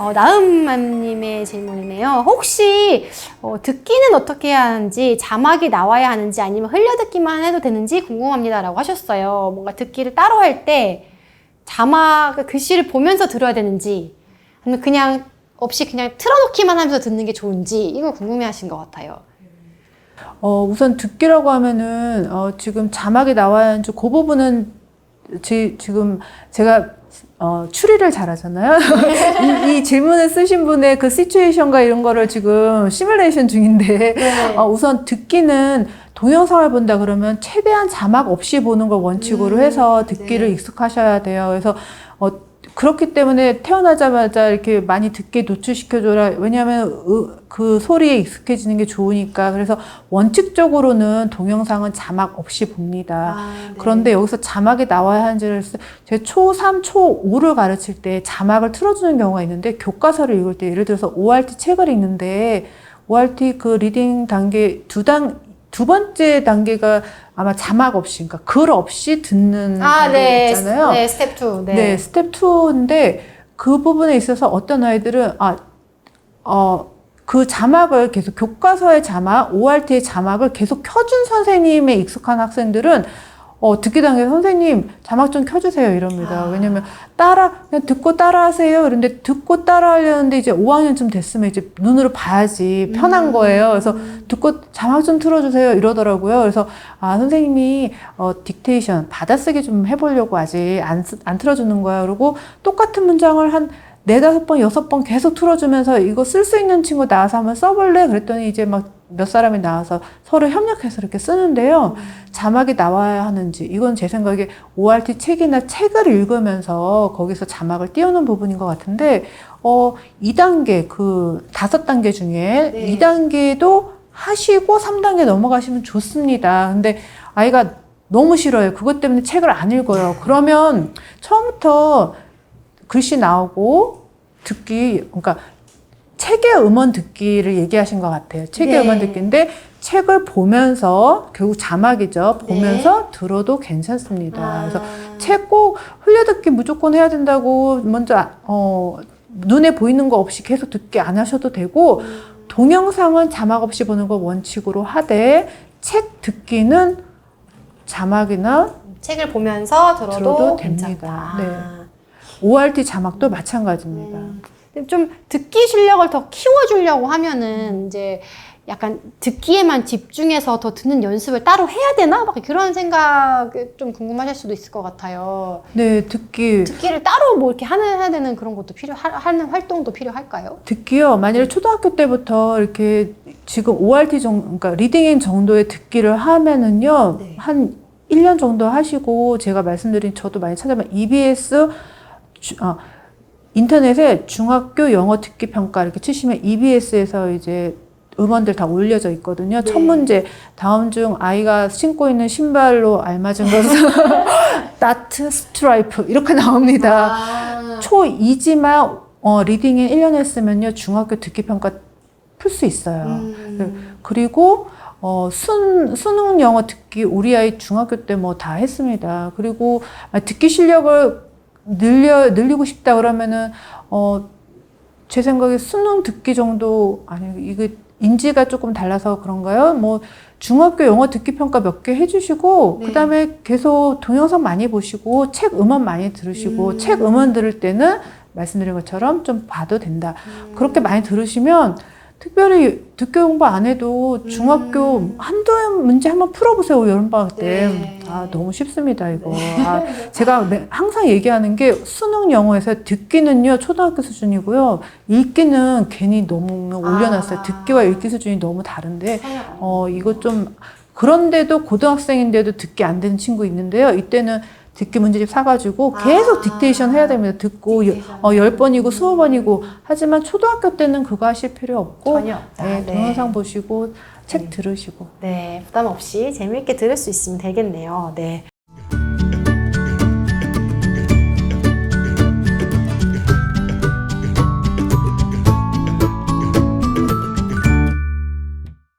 어, 나음맘님의 질문이네요. 혹시 어, 듣기는 어떻게 해야 하는지, 자막이 나와야 하는지, 아니면 흘려듣기만 해도 되는지 궁금합니다라고 하셨어요. 뭔가 듣기를 따로 할 때 자막 그 글씨를 보면서 들어야 되는지, 아니면 그냥 없이 그냥 틀어놓기만 하면서 듣는 게 좋은지 이거 궁금해하신 것 같아요. 어, 우선 듣기라고 하면은, 어, 지금 자막이 나와야 하는지, 그 부분은 지, 지금 제가, 어, 추리를 잘하잖아요. 이, 이 질문을 쓰신 분의 그 시츄에이션과 이런 거를 지금 시뮬레이션 중인데, 네. 어, 우선 듣기는 동영상을 본다 그러면 최대한 자막 없이 보는 걸 원칙으로 음, 해서 듣기를 네. 익숙하셔야 돼요. 그래서, 어, 그렇기 때문에 태어나자마자 이렇게 많이 듣게 노출시켜줘라. 왜냐하면 으- 그 소리에 익숙해지는 게 좋으니까. 그래서 원칙적으로는 동영상은 자막 없이 봅니다. 아, 네. 그런데 여기서 자막이 나와야 하는지를 쓰- 제 초3, 초5를 가르칠 때 자막을 틀어주는 경우가 있는데 교과서를 읽을 때 예를 들어서 ORT 책을 읽는데 ORT 그 리딩 단계 두 단, 두 번째 단계가 아마 자막 없이, 그러니까 글 없이 듣는 아, 단계 네. 있잖아요. 네, 스텝 2. 네. 네. 스텝 2인데 그 부분에 있어서 어떤 아이들은 아, 어, 그 자막을 계속 교과서의 자막, ORT의 자막을 계속 켜준 선생님에 익숙한 학생들은 어, 듣기 단계 선생님 자막 좀 켜주세요 이럽니다. 아. 왜냐면 따라 그냥 듣고 따라하세요. 그런데 듣고 따라하려는데 이제 5학년쯤 됐으면 이제 눈으로 봐야지 편한 음. 거예요. 그래서 듣고 자막 좀 틀어주세요 이러더라고요. 그래서 아 선생님이 어, 딕테이션 받아쓰기 좀 해보려고 아직 안, 쓰- 안 틀어주는 거야. 그리고 똑같은 문장을 한 네다섯 번, 여섯 번 계속 틀어주면서 이거 쓸 수 있는 친구 나와서 한번 써볼래? 그랬더니 이제 막 몇 사람이 나와서 서로 협력해서 이렇게 쓰는데요. 자막이 나와야 하는지, 이건 제 생각에 ORT 책이나 책을 읽으면서 거기서 자막을 띄우는 부분인 것 같은데, 어, 2단계, 그 다섯 단계 중에 네. 2단계도 하시고 3단계 넘어가시면 좋습니다. 근데 아이가 너무 싫어요. 그것 때문에 책을 안 읽어요. 그러면 처음부터 글씨 나오고 듣기, 그러니까 책의 음원 듣기를 얘기하신 것 같아요. 책의 네. 음원 듣기인데 책을 보면서 결국 자막이죠. 보면서 들어도 괜찮습니다. 아. 그래서 책 꼭 흘려듣기 무조건 해야 된다고 먼저 아- 어, 눈에 보이는 거 없이 계속 듣기 안 하셔도 되고 동영상은 자막 없이 보는 걸 원칙으로 하되 책 듣기는 자막이나 책을 보면서 들어도, 들어도 괜찮다. 됩니다. ORT 자막도 마찬가지입니다. 음. 좀 듣기 실력을 더 키워주려고 하면은 이제 약간 듣기에만 집중해서 더 듣는 연습을 따로 해야 되나? 막 그런 생각 좀 궁금하실 수도 있을 것 같아요. 네, 듣기 듣기를 따로 뭐 이렇게 하는 해야 되는 그런 것도 필요 하- 하는 활동도 필요할까요? 듣기요. 만약에 초등학교 때부터 이렇게 지금 ORT 정도, 그러니까 리딩인 정도의 듣기를 하면은요, 네. 한 1년 정도 하시고, 제가 말씀드린 저도 많이 찾아보면 EBS, 주, 어, 인터넷에 중학교 영어 듣기 평가 이렇게 치시면 EBS에서 이제 음원들 다 올려져 있거든요. 네. 첫 문제, 다음 중 아이가 신고 있는 신발로 알맞은 것은 나트 스트라이프 이렇게 나옵니다. 아, 초2지만 어, 리딩인 1년 했으면요 중학교 듣기 평가 풀 수 있어요. 음. 그리고 어, 순, 수능 영어 듣기 우리 아이 중학교 때 뭐 다 했습니다. 그리고 아, 듣기 실력을 늘려 늘리고 싶다 그러면은 어, 제 생각에 수능 듣기 정도 아니 이게 인지가 조금 달라서 그런가요? 뭐 중학교 영어 듣기 평가 몇 개 해주시고 네. 그다음에 계속 동영상 많이 보시고 책 음원 많이 들으시고 음. 책 음원 들을 때는 말씀드린 것처럼 좀 봐도 된다. 음. 그렇게 많이 들으시면 특별히 듣기 공부 안 해도 중학교 음. 한두 문제 한번 풀어보세요 여름방학 때. 네. 아 너무 쉽습니다 이거. 아, 제가 매- 항상 얘기하는 게 수능 영어에서 듣기는요 초등학교 수준이고요 읽기는 괜히 너무 올려놨어요. 아. 듣기와 읽기 수준이 너무 다른데. 어 이거 좀 그런데도 고등학생인데도 듣기 안 되는 친구 있는데요. 이때는 듣기 문제집 사가지고 계속 아. 딕테이션 해야 됩니다. 듣고 딕테이션. 어, 열 번이고 스무 번이고 하지만 초등학교 때는 그거 하실 필요 없고 전혀 없다. 네, 네. 동영상 보시고 책 네. 들으시고 네, 부담 없이 재미있게 들을 수 있으면 되겠네요. 네.